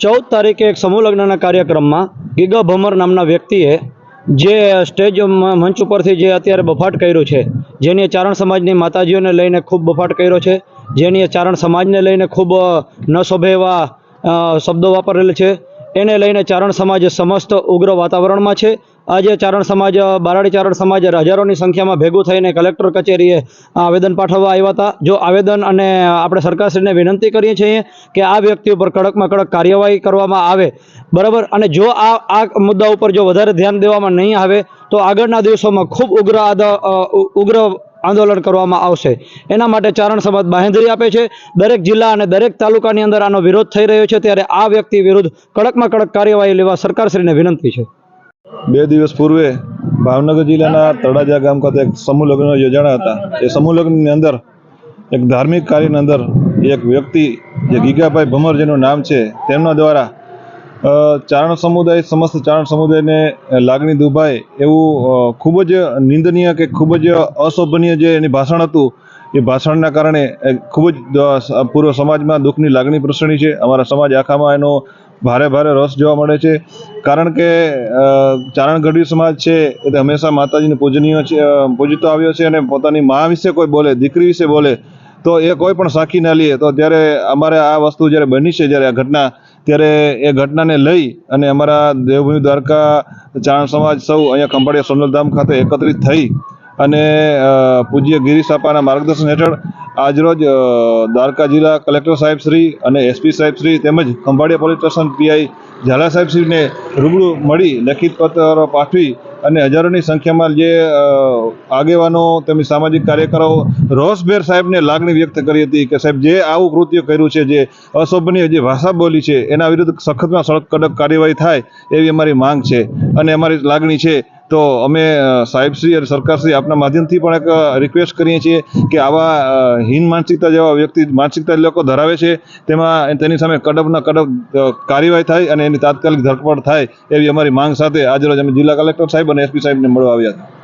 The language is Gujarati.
ચૌદ તારીખે એક સમૂહ લગ્નના કાર્યક્રમમાં ગીગા ભમર નામના વ્યક્તિએ જે સ્ટેજ મંચ ઉપરથી જે અત્યારે બફાટ કર્યો છે, જેની ચારણ સમાજની માતાજીઓને લઈને ખૂબ બફાટ કર્યો છે, જેની ચારણ સમાજને લઈને ખૂબ ન શોભે એવા શબ્દો વાપરેલ છે, એને લઈને ચારણ સમાજ સમસ્ત ઉગ્ર વાતાવરણમાં છે આજે ચારણ સમાજ, બારાડી ચારણ સમાજ હજારોની સંખ્યામાં ભેગું થઈને કલેક્ટર કચેરીએ આવેદન પાઠવવા આવ્યા હતા. જો આવેદન અને આપણે સરકારશ્રીને વિનંતી કરીએ છીએ કે આ વ્યક્તિ ઉપર કડકમાં કડક કાર્યવાહી કરવામાં આવે. બરાબર? અને જો આ આ મુદ્દા ઉપર જો વધારે ધ્યાન દેવામાં નહીં આવે, તો આગળના દિવસોમાં ખૂબ ઉગ્ર ઉગ્ર આંદોલન કરવામાં આવશે. એના માટે ચારણ સમાજ બાંહેધરી આપે છે. દરેક જિલ્લા અને દરેક તાલુકાની અંદર આનો વિરોધ થઈ રહ્યો છે. ત્યારે આ વ્યક્તિ વિરુદ્ધ કડકમાં કડક કાર્યવાહી લેવા સરકારશ્રીને વિનંતી છે. બે દિવસ પૂર્વે ભાવનગર જિલ્લાના તળાજા ગામ ખાતે એક સમૂહ લગ્ન યોજાણા હતા. એ સમૂહ લગ્નની અંદર એક ધાર્મિક કાર્યની અંદર એક વ્યક્તિ જે ગીગાભાઈ ભમર જેનું નામ છે તેમના દ્વારા ચારણ સમુદાય સમસ્ત ચારણ સમુદાયને લાગણી દુભાય એવું ખૂબ જ નિંદનીય કે ખૂબ જ અશોભનીય જે એની ભાષણ હતું એ ભાષણના કારણે ખૂબ જ પૂર્વ સમાજમાં દુઃખની લાગણી પ્રસરી છે. અમારા સમાજ આખામાં એનો ભારે ભારે રસ જોવા મળે છે. કારણ કે ચારણગઢી સમાજ છે એ હંમેશા માતાજીને પૂજનીય છે પૂજતો આવ્યો છે અને પોતાની મા વિશે કોઈ બોલે, દીકરી વિશે બોલે, તો એ કોઈ પણ સાખી ના લે. તો ત્યારે અમારે આ વસ્તુ જ્યારે બની છે, જ્યારે આ ઘટના, ત્યારે એ ઘટનાને લઈ અને અમારા દેવભૂમિ દ્વારકા ચારણ સમાજ સૌ અહીંયા ખંભાળિયા સોનલધામ ખાતે એકત્રિત થઈ અને પૂજ્ય ગિરીશ આપાના માર્ગદર્શન હેઠળ આજરોજ દ્વારકા જિલ્લા કલેક્ટર સાહેબ શ્રી અને એસપી સાહેબ શ્રી તેમજ Khambhalia police station PI Jhala સાહેબ શ્રીને રૂબરૂ મળી લેખિત પત્ર પાઠવી અને હજારોની સંખ્યામાં જે આગેવાનો તેમજ સામાજિક કાર્યકરો રોષભેર સાહેબને લાગણી વ્યક્ત કરી હતી કે સાહેબ જે આવું કૃત્ય કર્યું છે, જે અશોભનીય જે ભાષા બોલી છે, એના વિરુદ્ધ સખતમાં સડક કડક કાર્યવાહી થાય એવી અમારી માંગ છે અને અમારી લાગણી છે તો અમે સાહેબશ્રી અને સરકારશ્રી આપના માધ્યમથી પણ એક રિક્વેસ્ટ કરીએ છીએ કે આવા હીન માનસિકતા જેવા વ્યક્તિ, માનસિકતા લોકો ધરાવે છે, તેમાં તેની સામે કડકના કડક કાર્યવાહી થાય અને એની તાત્કાલિક ધરપકડ થાય એવી અમારી માંગ સાથે આજરોજ અમે જિલ્લા કલેક્ટર સાહેબ અને એસપી સાહેબને મળવા આવ્યા હતા.